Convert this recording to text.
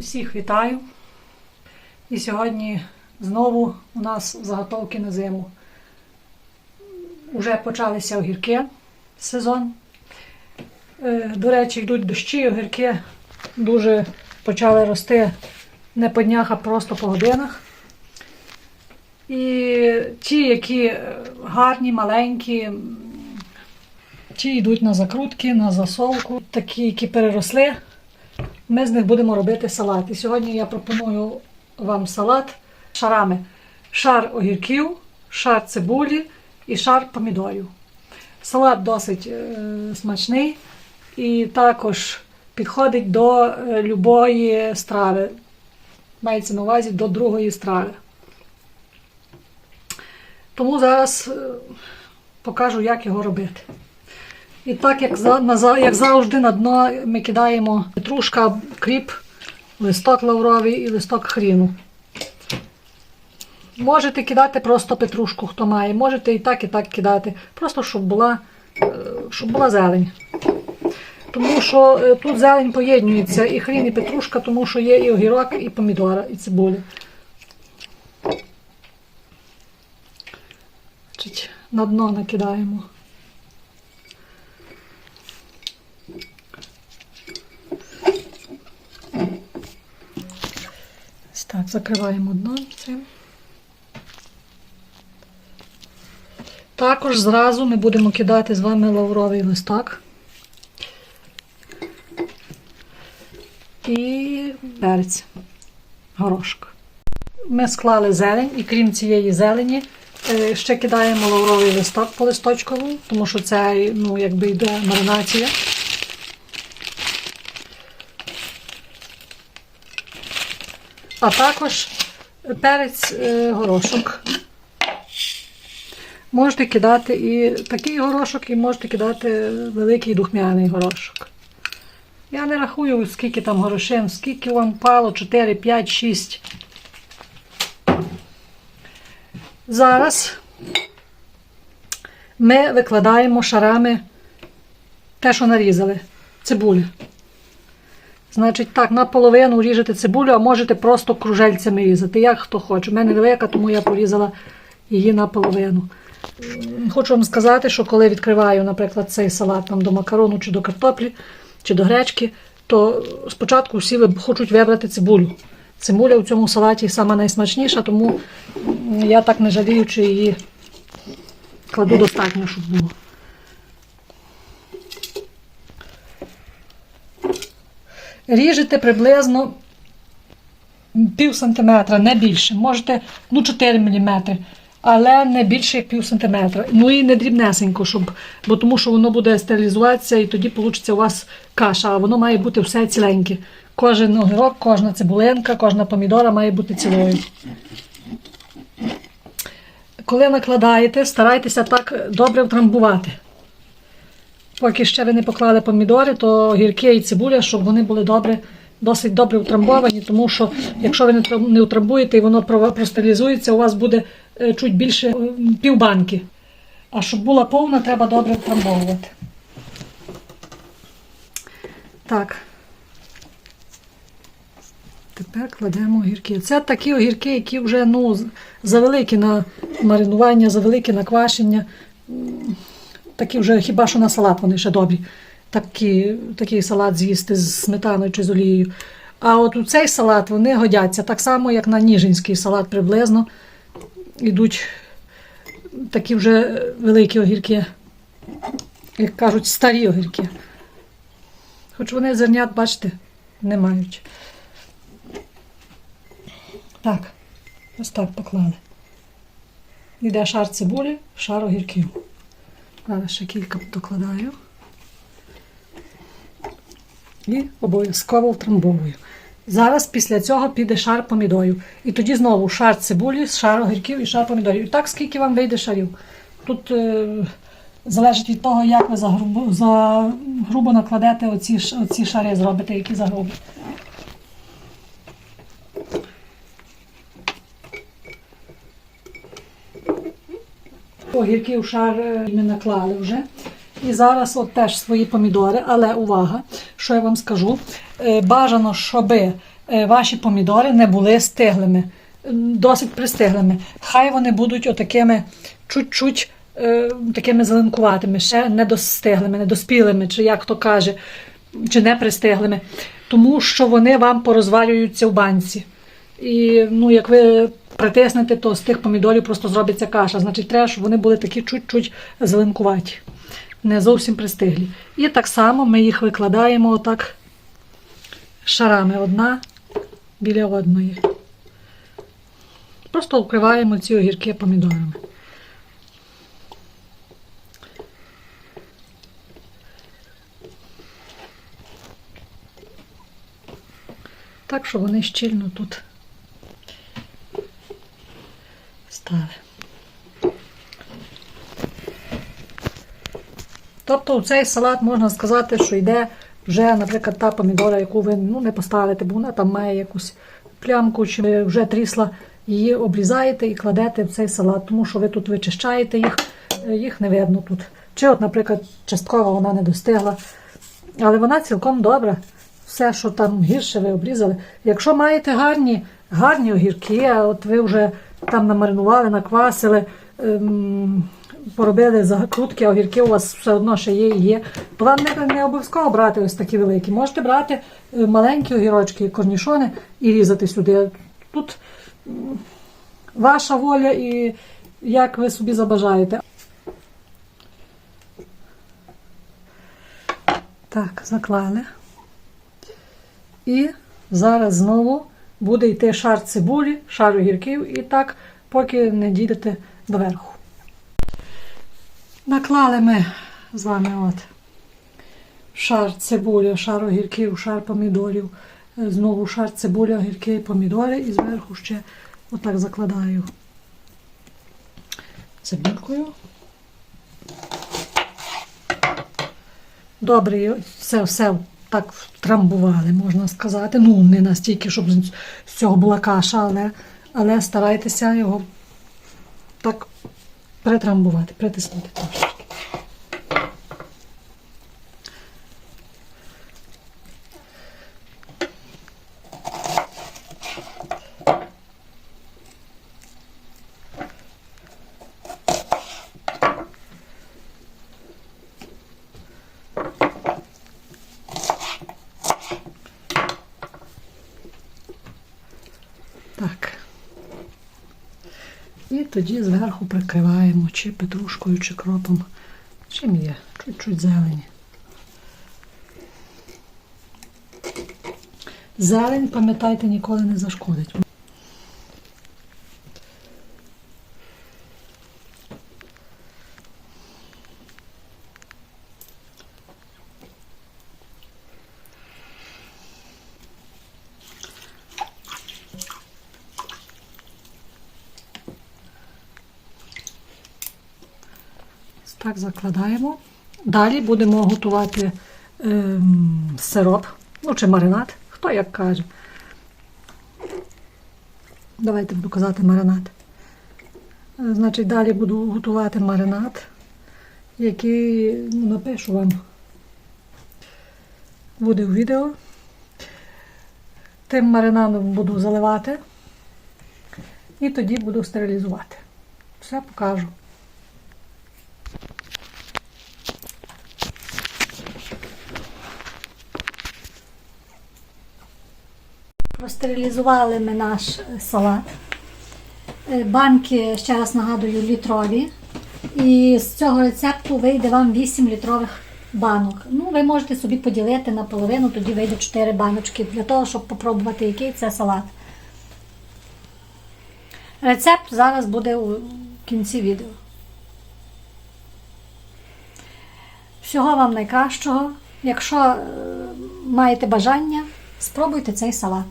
Усіх вітаю. І сьогодні знову у нас заготовки на зиму. Уже почалися огірки сезон. Е, До речі, йдуть дощі, огірки дуже почали рости не по днях, а просто по годинах. І ті, які гарні, маленькі, ті йдуть на закрутки, на засолку, такі, які переросли, ми з них будемо робити салат. І сьогодні я пропоную вам салат шарами. Шар огірків, шар цибулі і шар помідорів. Салат досить е, смачний і також підходить до е, любої страви. Мається на увазі до другої страви. Тому зараз е, покажу, як його робити. І так, як, як завжди, на дно ми кидаємо петрушка, кріп, листок лавровий і листок хріну. Можете кидати просто петрушку, хто має. Можете і так, і так кидати. Просто щоб була, е, щоб була зелень. Тому що е, тут зелень поєднується і хрін, і петрушка, тому що є і огірок, і помідора, і цибуля. На дно накидаємо. Так, закриваємо дно цим. Також зразу ми будемо кидати з вами лавровий листок. І перець, горошок. Ми склали зелень, і крім цієї зелені, е, ще кидаємо лавровий листок по листочкову, тому що це ну, якби йде маринація. А також перець е, горошок. Можете кидати і такий горошок, і можете кидати великий духмяний горошок. Я не рахую, скільки там горошин, скільки вам пало, 4, 5, 6. Зараз ми викладаємо шарами те, що нарізали. Цибулю. Значить, так, наполовину ріжете цибулю, а можете просто кружельцями різати, як хто хоче. У мене велика, тому я порізала її наполовину. Хочу вам сказати, що коли відкриваю, наприклад, цей салат там, до макарону чи до картоплі, чи до гречки, то спочатку всі хочуть вибрати цибулю. Цибуля в цьому салаті сама найсмачніша, тому я так не жаліючи її кладу достатньо, щоб було. Ріжете приблизно пів сантиметра, не більше. Можете ну 4 мм, але не більше як пів сантиметра. Ну і не дрібнесенько, щоб, бо тому що воно буде стерилізуватися і тоді вийде у вас каша, а воно має бути все ціленьке. Кожен огірок, кожна цибулинка, кожна помідора має бути цілою. Коли накладаєте, старайтеся так добре втрамбувати. Поки ще ви не поклали помідори, то гірки і цибуля, щоб вони були добре, досить добре утрамбовані, тому що якщо ви не утрамбуєте і воно простерилізується, у вас буде е, чуть більше е, півбанки. А щоб була повна, треба добре втрамбовувати. Так. Тепер кладемо огірки. Це такі огірки, які вже ну, завеликі на маринування, завеликі на квашення. Такі вже хіба що на салат вони ще добрі. Такі, такий салат з'їсти з сметаною чи з олією. А от у цей салат вони годяться так само, як на ніжинський салат приблизно. Ідуть такі вже великі огірки, як кажуть, старі огірки. Хоч вони зернят, бачите, не мають. Так, ось так поклали. Йде шар цибулі, шар огірків. Зараз ще кілька докладаю. І обов'язково втрамбовую. Зараз після цього піде шар помідорів. І тоді знову шар цибулі, шар огірків і шар помідорів. І так, скільки вам вийде шарів. Тут е, залежить від того, як ви за грубо, за грубо накладете оці, оці шари, зробите, які за Огірків шар е, ми наклали вже. І зараз от теж свої помідори, але увага, що я вам скажу. Е, Бажано, щоби е, ваші помідори не були стиглими, досить пристиглими. Хай вони будуть отакими чуть-чуть е, такими зеленкуватими, ще недостиглими, недоспілими, чи як хто каже, чи не пристиглими. Тому що вони вам порозвалюються в банці. І ну, як ви притиснете, то з тих помідорів просто зробиться каша. Значить, треба, щоб вони були такі чуть-чуть зеленкуваті, не зовсім пристиглі. І так само ми їх викладаємо отак шарами одна біля одної. Просто вкриваємо ці огірки помідорами. Так, що вони щільно тут Тобто у цей салат можна сказати, що йде вже, наприклад, та помідора, яку ви ну, не поставите, бо вона там має якусь плямку, чи вже трісла, її обрізаєте і кладете в цей салат, тому що ви тут вичищаєте їх, е, їх не видно тут. Чи, от, наприклад, частково вона не достигла, але вона цілком добра. Все, що там гірше, ви обрізали. Якщо маєте гарні, гарні огірки, а от ви вже там намаринували, наквасили, ем, поробили закрутки, огірки у вас все одно ще є і є, вам не, не обов'язково брати ось такі великі. Можете брати е, маленькі огірочки, корнішони і різати сюди. Тут ваша воля і як ви собі забажаєте. Так, заклали. І зараз знову буде йти шар цибулі, шар огірків, і так, поки не дійдете до верху. Наклали ми з вами от шар цибулі, шар огірків, шар помідорів, е, знову шар цибулі, огірки, помідори, і зверху ще отак закладаю цибулькою. Добре, все, все так втрамбували, можна сказати. Ну, не настільки, щоб з цього була каша, але, але старайтеся його так перетрамбувати, притиснути трошечки. Так. І тоді зверху прикриваємо чи петрушкою, чи кропом. Чим є? Чуть-чуть зелені. Зелень, пам'ятайте, ніколи не зашкодить. Так закладаємо. Далі будемо готувати ем, сироп, ну чи маринад, хто як каже. Давайте буду казати маринад. Е, Значить, далі буду готувати маринад, який ну, напишу вам. Буде у відео. Тим маринадом буду заливати і тоді буду стерилізувати. Все покажу. Простерилізували ми наш е, салат. Е, Банки, ще раз нагадую, літрові. І з цього рецепту вийде вам 8 літрових банок. Ну, ви можете собі поділити на половину, тоді вийде 4 баночки для того, щоб попробувати, який це салат. Рецепт зараз буде у кінці відео. Всього вам найкращого. Якщо е, маєте бажання, спробуйте цей салат.